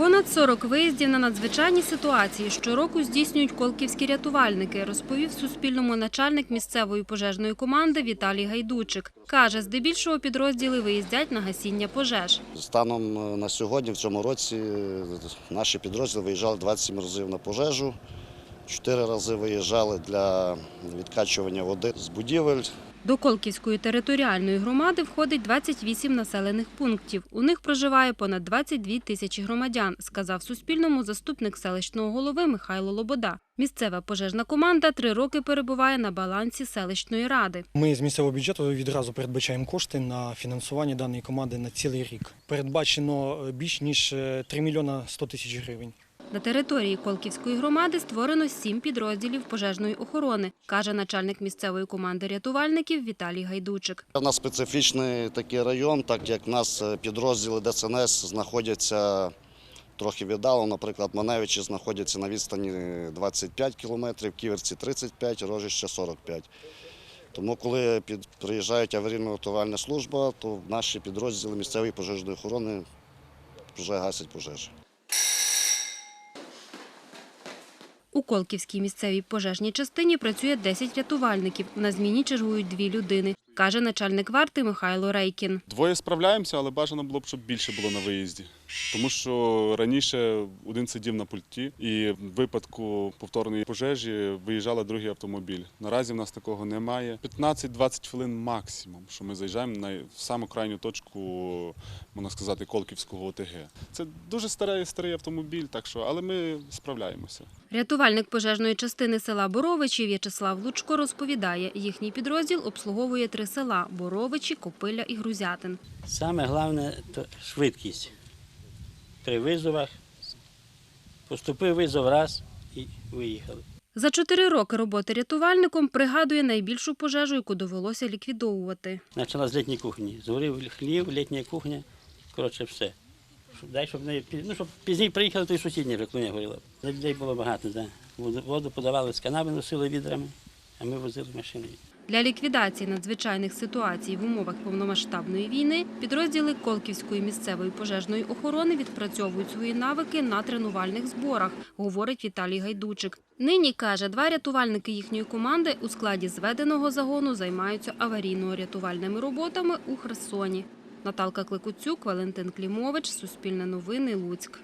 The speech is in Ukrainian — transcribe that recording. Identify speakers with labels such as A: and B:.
A: Понад 40 виїздів на надзвичайні ситуації щороку здійснюють колківські рятувальники, розповів Суспільному начальник місцевої пожежної команди Віталій Гайдучик. Каже, здебільшого підрозділи виїздять на гасіння пожеж.
B: Станом е, на сьогодні, в цьому році, е, наші підрозділи виїжджали 27 разів на пожежу, 4 рази виїжджали для відкачування води з будівель.
A: До Колківської територіальної громади входить 28 населених пунктів. У них проживає понад 22 тисячі громадян, сказав Суспільному заступник селищного голови Михайло Лобода. Місцева пожежна команда три роки перебуває на балансі селищної ради.
C: Ми з місцевого бюджету відразу передбачаємо кошти на фінансування даної команди на цілий рік. Передбачено е, більш ніж е, 3 мільйона 100 тисяч гривень.
A: На території Колківської громади створено сім підрозділів пожежної охорони, каже начальник місцевої команди рятувальників Віталій Гайдучик.
B: У нас специфічний такий район, так як в нас е, підрозділи ДСНС знаходяться трохи віддало. Наприклад, Маневичі знаходяться на відстані 25 кілометрів, Ківерці 35, Рожище 45. Тому, коли під, приїжджають аварійно-рятувальна служба, то наші підрозділи місцевої пожежної охорони вже гасять пожежі.
A: У Колківській місцевій пожежній частині працює 10 рятувальників. На зміні чергують дві людини, каже начальник варти Михайло Рейкін.
D: Двоє справляємося, але бажано було б, щоб більше було на виїзді. Тому що раніше один сидів на пульті, і в випадку повторної пожежі виїжджала другий автомобіль. Наразі в нас такого немає. 15-20 хвилин максимум, що ми заїжджаємо на саму крайню точку, можна сказати, Колківського ОТГ. Це дуже старий, старий автомобіль, так що, але ми справляємося.
A: Рятувальник пожежної частини села Боровичі В'ячеслав Лучко розповідає, їхній підрозділ обслуговує три села – Боровичі, Копиля і Грузятин.
E: Саме головне то швидкість. При визовах поступив визов раз і виїхали.
A: За чотири роки роботи рятувальником пригадує найбільшу пожежу, яку довелося ліквідовувати.
E: Почала з літньої кухні. Згорів хлів, літня кухня. Коротше, все. Дай, щоб, не, ну, щоб пізніше приїхали, то й сусідня вже клуня горіла. Людей було багато, да. Воду, подавали з канави, носили відрами, а ми возили машиною.
A: Для ліквідації надзвичайних ситуацій в умовах повномасштабної війни підрозділи Колківської місцевої пожежної охорони відпрацьовують свої навики на тренувальних зборах, говорить Віталій Гайдучик. Нині, каже, два рятувальники їхньої команди у складі зведеного загону займаються аварійно-рятувальними роботами у Херсоні. Наталка Кликуцюк, Валентин Клімович, Суспільне новини, Луцьк.